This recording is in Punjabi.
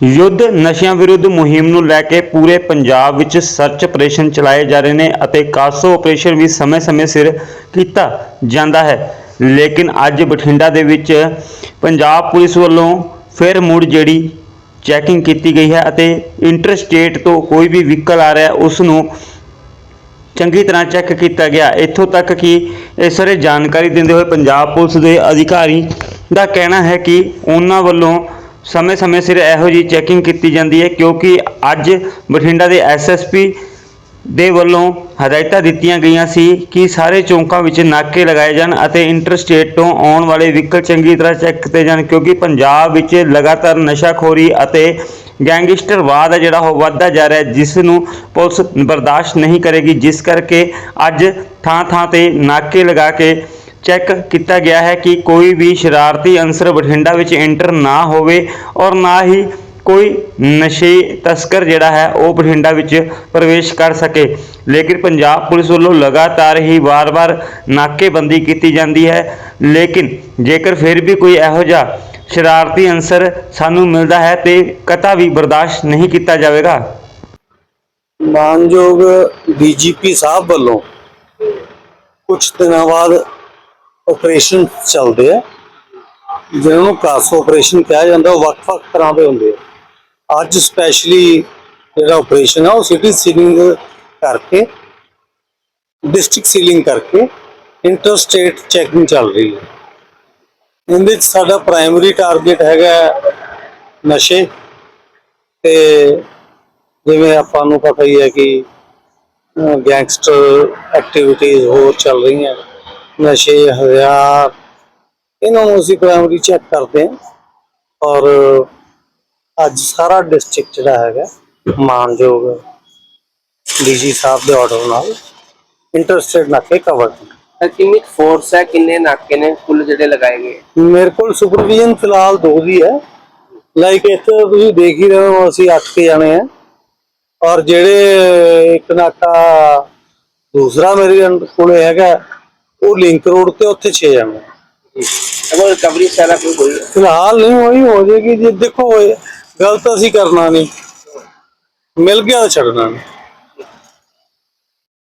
ਯੁੱਧ ਨਸ਼ਿਆਂ ਵਿਰੁੱਧ ਮੁਹਿੰਮ ਨੂੰ ਲੈ ਕੇ ਪੂਰੇ ਪੰਜਾਬ ਵਿੱਚ ਸਰਚ ਆਪਰੇਸ਼ਨ ਚਲਾਏ ਜਾ ਰਹੇ ਨੇ ਅਤੇ ਕਾਸੋ ਆਪਰੇਸ਼ਨ ਵੀ ਸਮੇਂ-ਸਮੇਂ ਸਿਰ ਕੀਤਾ ਜਾਂਦਾ ਹੈ। ਲੇਕਿਨ ਅੱਜ ਬਠਿੰਡਾ ਦੇ ਵਿੱਚ ਪੰਜਾਬ ਪੁਲਿਸ ਵੱਲੋਂ ਫਿਰ ਮੁੜ ਜਿਹੜੀ ਚੈਕਿੰਗ ਕੀਤੀ ਗਈ ਹੈ ਅਤੇ ਇੰਟਰਸਟੇਟ ਤੋਂ ਕੋਈ ਵੀ ਵਹੀਕਲ ਆ ਰਿਹਾ ਉਸ ਨੂੰ ਚੰਗੀ ਤਰ੍ਹਾਂ ਚੈੱਕ ਕੀਤਾ ਗਿਆ। ਇੱਥੋਂ ਤੱਕ ਕਿ ਇਸ ਬਾਰੇ ਜਾਣਕਾਰੀ ਦਿੰਦੇ ਹੋਏ ਪੰਜਾਬ ਪੁਲਿਸ ਦੇ ਅਧਿਕਾਰੀ ਦਾ ਕਹਿਣਾ ਹੈ ਕਿ ਉਹਨਾਂ ਵੱਲੋਂ ਸਮੇਂ-ਸਮੇਂ ਸਿਰ ਇਹੋ ਜਿਹੀ ਚੈਕਿੰਗ ਕੀਤੀ ਜਾਂਦੀ ਹੈ ਕਿਉਂਕਿ ਅੱਜ ਬਠਿੰਡਾ ਦੇ ਐਸਐਸਪੀ ਦੇ ਵੱਲੋਂ ਹਦਾਇਤਾਂ ਦਿੱਤੀਆਂ ਗਈਆਂ ਸੀ ਕਿ ਸਾਰੇ ਚੌਂਕਾਂ ਵਿੱਚ ਨਾਕੇ ਲਗਾਏ ਜਾਣ ਅਤੇ ਇੰਟਰਸਟੇਟ ਤੋਂ ਆਉਣ ਵਾਲੇ ਵਹੀਕਲ ਚੰਗੀ ਤਰ੍ਹਾਂ ਚੈੱਕ ਕੀਤੇ ਜਾਣ ਕਿਉਂਕਿ ਪੰਜਾਬ ਵਿੱਚ ਲਗਾਤਾਰ ਨਸ਼ਾਖੋਰੀ ਅਤੇ ਗੈਂਗਸਟਰਵਾਦ ਹੈ ਜਿਹੜਾ ਉਹ ਵੱਧਦਾ ਜਾ ਰਿਹਾ ਜਿਸ ਨੂੰ ਪੁਲਿਸ ਬਰਦਾਸ਼ਤ ਨਹੀਂ ਕਰੇਗੀ, ਜਿਸ ਕਰਕੇ ਅੱਜ ਥਾਂ-ਥਾਂ ਤੇ ਨਾਕੇ ਲਗਾ ਕੇ ਚੈੱਕ ਕੀਤਾ ਗਿਆ ਹੈ ਕਿ ਕੋਈ ਵੀ ਸ਼ਰਾਰਤੀ ਅੰਸਰ ਬਠਿੰਡਾ ਵਿੱਚ ਐਂਟਰ ਨਾ ਹੋਵੇ ਔਰ ਨਾ ਹੀ ਕੋਈ ਨਸ਼ੇ ਤਸਕਰ ਜਿਹੜਾ ਹੈ ਉਹ ਬਠਿੰਡਾ ਵਿੱਚ ਪ੍ਰਵੇਸ਼ ਕਰ ਸਕੇ। ਲੇਕਿਨ ਪੰਜਾਬ ਪੁਲਿਸ ਵੱਲੋਂ ਲਗਾਤਾਰ ਹੀ ਵਾਰ-ਵਾਰ ਨਾਕੇਬੰਦੀ ਕੀਤੀ ਜਾਂਦੀ ਹੈ। ਲੇਕਿਨ ਜੇਕਰ ਫਿਰ ਵੀ ਕੋਈ ਇਹੋ ਜਿਹਾ ਸ਼ਰਾਰਤੀ ਅੰਸਰ ਸਾਨੂੰ ਮਿਲਦਾ ਹੈ ਤੇ ਕਤਾ ਵੀ ਬਰਦਾਸ਼ਤ ਨਹੀਂ ਕੀਤਾ ਜਾਵੇਗਾ। ਮਾਨਯੋਗ ਡੀਜੀਪੀ ਸਾਹਿਬ ਵੱਲੋਂ ਕੁਝ ਦਿਨਾਂ ਬਾਅਦ ਆਪਰੇਸ਼ਨ ਚੱਲਦੇ ਆ। ਜਿਹਨਾਂ ਨੂੰ ਕਾਸੋ ਆਪਰੇਸ਼ਨ ਕਿਹਾ ਜਾਂਦਾ, ਉਹ ਵੱਖ-ਵੱਖ ਤਰ੍ਹਾਂ ਦੇ ਹੁੰਦੇ ਆ। ਅੱਜ ਸਪੈਸ਼ਲੀ ਜਿਹੜਾ ਆਪਰੇਸ਼ਨ ਆ, ਉਹ ਸਿਟੀ ਸੀਲਿੰਗ ਕਰਕੇ ਡਿਸਟ੍ਰਿਕਟ ਸੀਲਿੰਗ ਕਰਕੇ ਇੰਟਰ ਸਟੇਟ ਚੈਕਿੰਗ ਚੱਲ ਰਹੀ ਹੈ। ਇਹਦੇ ਵਿੱਚ ਸਾਡਾ ਪ੍ਰਾਇਮਰੀ ਟਾਰਗੇਟ ਹੈਗਾ ਨਸ਼ੇ ਤੇ ਜਿਵੇਂ ਆਪਾਂ ਨੂੰ ਪਤਾ ਹੀ ਹੈ ਕਿ ਗੈਂਗਸਟਰ ਐਕਟੀਵਿਟੀਜ਼ ਹੋਰ ਚੱਲ ਰਹੀਆਂ। ਨਸ਼ੇ ਹਥਿਆਰ ਇਹਨਾਂ ਨੂੰ ਅਸੀਂ ਪ੍ਰਾਇਮਰੀ ਚੈੱਕ ਕਰਦੇ ਹਾਂ ਔਰ ਅੱਜ ਸਾਰਾ ਡਿਸਟ੍ਰਿਕਟ ਜਿਹੜਾ ਹੈਗਾ ਮਾਨਯੋਗ ਡੀਜੀ ਸਾਹਿਬ ਦੇ ਆਰਡਰ ਨਾਲ ਇੰਟਰਸਟੇਟ ਨਾਕੇ ਕਵਰ ਤਾਂ ਕਿੰਨੀ ਫੋਰਸ ਹੈ ਕਿੰਨੇ ਨਾਕੇ ਨੇ ਕੁੱਲ ਜਿਹੜੇ ਲਗਾਏ ਗਏ? ਮੇਰੇ ਕੋਲ ਸੁਪਰਵੀਜ਼ਨ ਫਿਲਹਾਲ ਦੋ ਦੀ ਹੈ। ਲਾਈਕ ਇੱਥੇ ਤੁਸੀਂ ਦੇਖ ਹੀ ਰਹੇ ਹੋ ਅਸੀਂ ਅੱਠ ਕੇ ਜਾਣੇ ਆ ਔਰ ਜਿਹੜੇ ਇੱਕ ਨਾਕਾ ਦੂਸਰਾ ਮੇਰੇ ਕੋਲੇ ਹੈਗਾ ਉਹ ਲਿੰਕ ਰੋਡ ਤੇ ਉੱਥੇ 6 ਜਾਣੇ ਆ। ਅਗਰ ਰਿਕਵਰੀ ਸਾਰਾ ਕੋਈ ਹੋਈ। ਫਿਲਹਾਲ ਨਹੀਂ ਹੋਈ ਹੋ ਜਾਏਗੀ ਜੇ ਦੇਖੋ ਗਲਤ ਅਸੀਂ ਕਰਨਾ ਨਹੀਂ ਮਿਲ ਗਿਆ ਤਾਂ ਛੱਡਣਾ ਨਹੀਂ